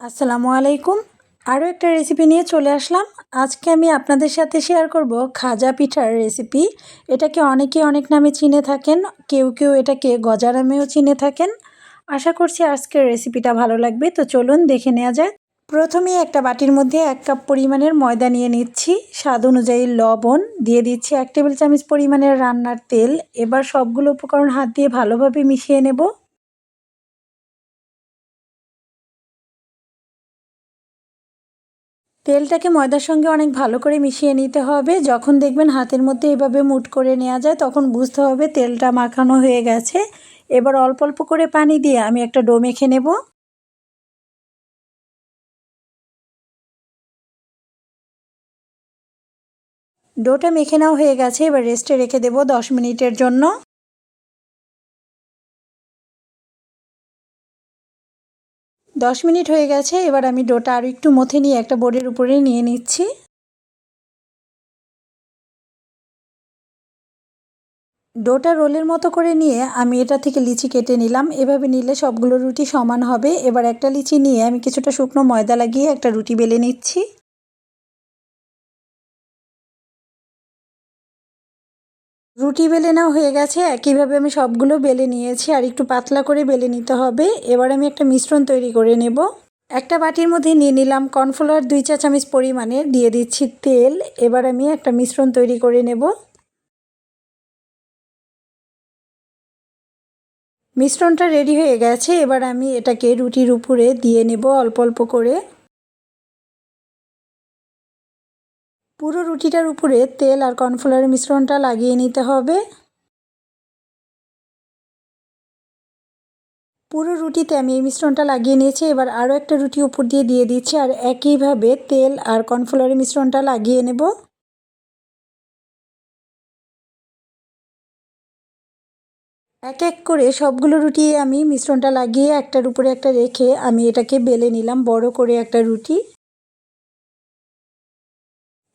আসসালামু আলাইকুম। আরও একটা রেসিপি নিয়ে চলে আসলাম। আজকে আমি আপনাদের সাথে শেয়ার করব খাজা পিঠার রেসিপি এটাকে অনেকে অনেক নামে চিনে থাকেন, কেউ কেউ এটাকে গজা নামেও চিনে থাকেন। আশা করছি আজকের রেসিপিটা ভালো লাগবে, তো চলুন দেখে নেওয়া যাক। প্রথমেই একটা বাটির মধ্যে এক কাপ পরিমাণের ময়দা নিয়ে নিচ্ছি। স্বাদ অনুযায়ী লবণ, দিয়ে দিচ্ছি এক টেবিল চামচ পরিমাণের রান্নার তেল। এবার সবগুলো উপকরণ হাত দিয়ে ভালোভাবে মিশিয়ে নেব। তেলটাকে ময়দার সঙ্গে অনেক ভালো করে মিশিয়ে নিতে হবে। যখন দেখবেন হাতের মধ্যে এভাবে মুট করে নেওয়া যায়, তখন বুঝতে হবে তেলটা মাখানো হয়ে গেছে। এবার অল্প অল্প করে পানি দিয়ে আমি একটা ডো মেখে নেব। ডোটা মেখে নেওয়া হয়ে গেছে, এবার রেস্টে রেখে দেবো দশ মিনিটের জন্য। দশ মিনিট হয়ে গেছে, এবার আমি ডোটা আরও একটু মথে নিয়ে একটা বোর্ডের উপরে নিয়ে নিচ্ছি। ডোটা রোলের মতো করে নিয়ে আমি এটা থেকে লিচি কেটে নিলাম। এভাবে নিলে সবগুলো রুটি সমান হবে। এবার একটা লিচি নিয়ে আমি কিছুটা শুকনো ময়দা লাগিয়ে একটা রুটি বেলে নিচ্ছি। রুটি বেলে নেওয়া হয়ে গেছে। একইভাবে আমি সবগুলো বেলে নিয়েছি আর একটু পাতলা করে বেলে নিতে হবে। এবার আমি একটা মিশ্রণ তৈরি করে নেব। একটা বাটির মধ্যে নিয়ে নিলাম কর্নফ্লাওয়ার দুই চা চামচ পরিমাণে, দিয়ে দিচ্ছি তেল। এবার আমি একটা মিশ্রণ তৈরি করে নেব। মিশ্রণটা রেডি হয়ে গেছে। এবার আমি এটাকে রুটির উপরে দিয়ে নেব অল্প অল্প করে। পুরো রুটিটার উপরে তেল আর কর্নফ্লাওয়ারের মিশ্রণটা লাগিয়ে নিতে হবে। পুরো রুটিতে আমি এই মিশ্রণটা লাগিয়ে নিয়েছি, এবার আরও একটা রুটি উপর দিয়ে দিয়ে দিচ্ছি, আর একইভাবে তেল আর কর্নফ্লাওয়ারের মিশ্রণটা লাগিয়ে নেব। এক এক করে সবগুলো রুটি আমি মিশ্রণটা লাগিয়ে একটার উপরে একটা রেখে আমি এটাকে বেলে নিলাম, বড় করে একটা রুটি।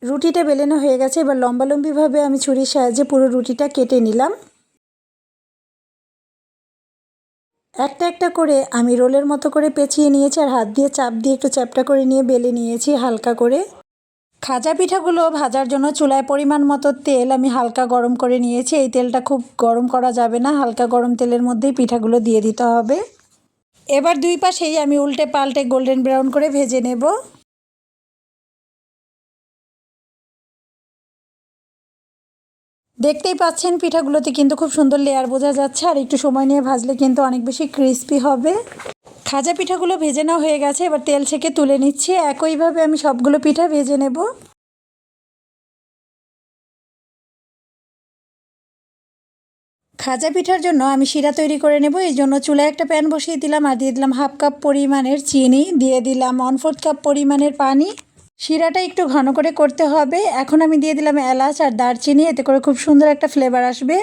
রুটিটা বেলেনো হয়ে গেছে। এবার লম্বালম্বিভাবে আমি ছুরির সাহায্যে পুরো রুটিটা কেটে নিলাম। একটা একটা করে আমি রোলের মতো করে পেঁচিয়ে নিয়েছি আর হাত দিয়ে চাপ দিয়ে একটু চ্যাপটা করে নিয়ে বেলে নিয়েছি হালকা করে। খাজা পিঠাগুলো ভাজার জন্য চুলায় পরিমাণ মতো তেল আমি হালকা গরম করে নিয়েছি। এই তেলটা খুব গরম করা যাবে না, হালকা গরম তেলের মধ্যেই পিঠাগুলো দিয়ে দিতে হবে। এবার দুই পাশেই আমি উল্টে পাল্টে গোল্ডেন ব্রাউন করে ভেজে নেব। দেখতেই পাচ্ছেন, পিঠাগুলোতে কিন্তু খুব সুন্দর লেয়ার বোঝা যাচ্ছে। আর একটু সময় নিয়ে ভাজলে কিন্তু অনেক বেশি ক্রিস্পি হবে। খাজা পিঠাগুলো ভেজে নেওয়া হয়ে গেছে, এবার তেল ছেঁকে তুলে নিচ্ছি। একইভাবে আমি সবগুলো পিঠা ভেজে নেব। খাজা পিঠার জন্য আমি শিরা তৈরি করে নেব। এই জন্য চুলায় একটা প্যান বসিয়ে দিলাম আর দিয়ে দিলাম হাফ কাপ পরিমাণের চিনি। দিয়ে দিলাম ওয়ান ফোর্থ কাপ পরিমাণের পানি। শিরাটা একটু ঘন করে করতে হবে। এখন আমি দিয়ে দিলাম এলাচ আর দারচিনি, এতে করে খুব সুন্দর একটা ফ্লেভার আসবে।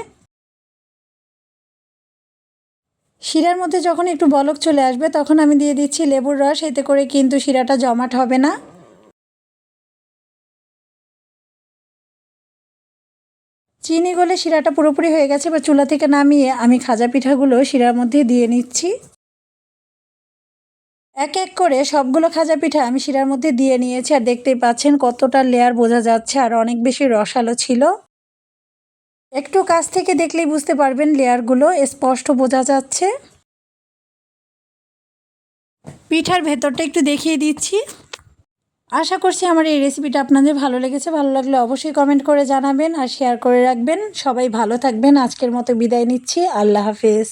শিরার মধ্যে যখন একটু বলক চলে আসবে, তখন আমি দিয়ে দিচ্ছি লেবুর রস, এতে করে কিন্তু শিরাটা জমাট হবে না। চিনি গলে শিরাটা পুরোপুরি হয়ে গেছে বা চুলা থেকে নামিয়ে আমি খাজা পিঠাগুলো শিরার মধ্যে দিয়ে নিচ্ছি। এক এক করে সবগুলো খাজা পিঠা আমি শিরার মধ্যে দিয়ে নিয়েছি আর দেখতেই পাচ্ছেন কতটা লেয়ার বোঝা যাচ্ছে আর অনেক বেশি রসালো ছিল। একটু কাছ থেকে দেখলেই বুঝতে পারবেন লেয়ারগুলো স্পষ্ট বোঝা যাচ্ছে। পিঠার ভেতরটা একটু দেখিয়ে দিচ্ছি। আশা করছি আমার এই রেসিপিটা আপনাদের ভালো লেগেছে। ভালো লাগলে অবশ্যই কমেন্ট করে জানাবেন আর শেয়ার করে রাখবেন। সবাই ভালো থাকবেন। আজকের মতো বিদায় নিচ্ছি। আল্লাহ হাফেজ।